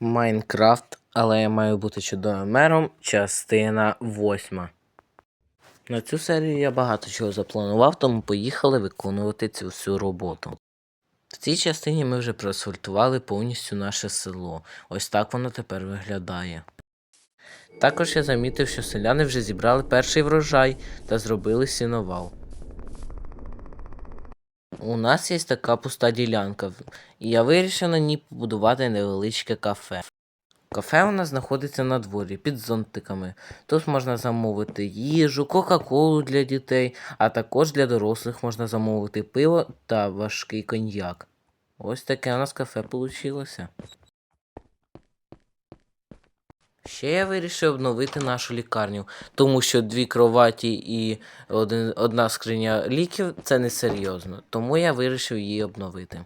Майнкрафт, але я маю бути чудовим мером, частина восьма. На цю серію я багато чого запланував, тому поїхали виконувати цю всю роботу. В цій частині ми вже проасфальтували повністю наше село. Ось так воно тепер виглядає. Також я замітив, що селяни вже зібрали перший врожай та зробили сіновал. У нас є така пуста ділянка, і я вирішив на ній побудувати невеличке кафе. Кафе у нас знаходиться на дворі під зонтиками. Тут можна замовити їжу, кока-колу для дітей, а також для дорослих можна замовити пиво та важкий коньяк. Ось таке у нас кафе вийшло. Ще я вирішив обновити нашу лікарню, тому що дві кроваті і один, одна скриня ліків це несерйозно. Тому я вирішив її обновити.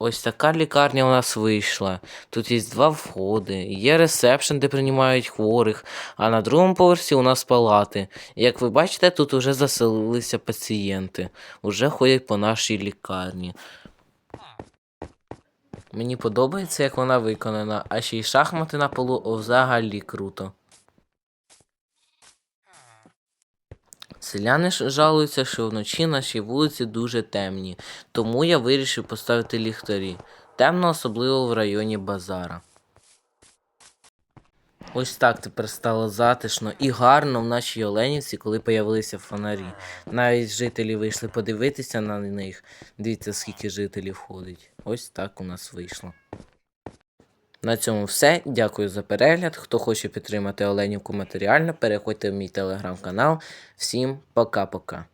Ось така лікарня у нас вийшла. Тут є два входи, є ресепшн, де приймають хворих, а на другому поверсі у нас палати. Як ви бачите, тут уже заселилися пацієнти, уже ходять по нашій лікарні. Мені подобається, як вона виконана, а ще й шахмати на полу взагалі круто. Селяни ж жалуються, що вночі наші вулиці дуже темні, тому я вирішив поставити ліхтарі. Темно особливо в районі базара. Ось так тепер стало затишно і гарно в нашій Оленівці, коли появилися фонарі. Навіть жителі вийшли подивитися на них. Дивіться, скільки жителів ходить. Ось так у нас вийшло. На цьому все. Дякую за перегляд. Хто хоче підтримати Оленівку матеріально, переходьте в мій телеграм-канал. Всім пока-пока.